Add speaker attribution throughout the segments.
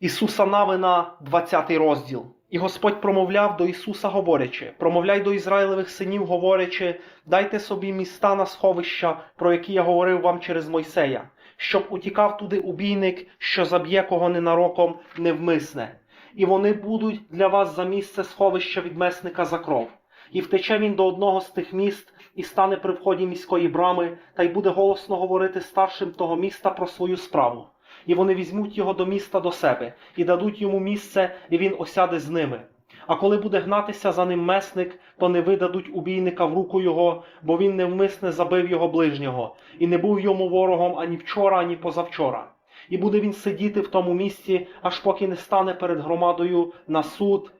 Speaker 1: Ісуса Навина, 20 розділ. І Господь промовляв до Ісуса, говорячи: промовляй до Ізраїлевих синів, говорячи, дайте собі міста на сховища, про які я говорив вам через Мойсея, щоб утікав туди убійник, що заб'є кого ненароком невмисне. І вони будуть для вас за місце сховища від месника за кров. І втече він до одного з тих міст і стане при вході міської брами, та й буде голосно говорити старшим того міста про свою справу. І вони візьмуть його до міста до себе, і дадуть йому місце, і він осяде з ними. А коли буде гнатися за ним месник, то не видадуть убійника в руку його, бо він невмисне забив його ближнього, і не був йому ворогом ані вчора, ані позавчора. І буде він сидіти в тому місці, аж поки не стане перед громадою на суд,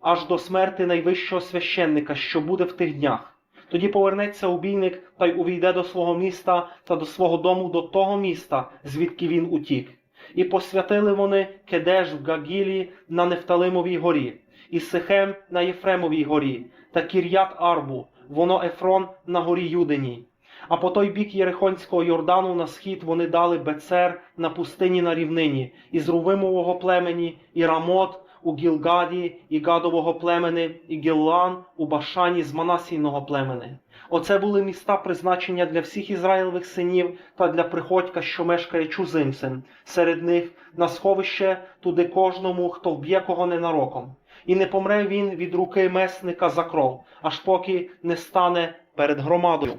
Speaker 1: аж до смерти найвищого священника, що буде в тих днях. Тоді повернеться убійник та й увійде до свого міста та до свого дому до того міста, звідки він утік. І посвятили вони Кедеш в Гагілі на Нефталимовій горі, і Сихем на Єфремовій горі, та Кір'ят Арбу, воно Ефрон на горі Юдиній. А по той бік Єрихонського Йордану на схід вони дали Бецер на пустині на рівнині, із Рувимового племені, і Рамот у Гілгаді, і Гадового племени, і Гіллан у Башані з Манасійного племени. Оце були міста призначення для всіх Ізраїлевих синів та для приходька, що мешкає чузимцем, серед них на сховище туди кожному, хто вб'є кого ненароком. І не помре він від руки месника за кров, аж поки не стане перед громадою.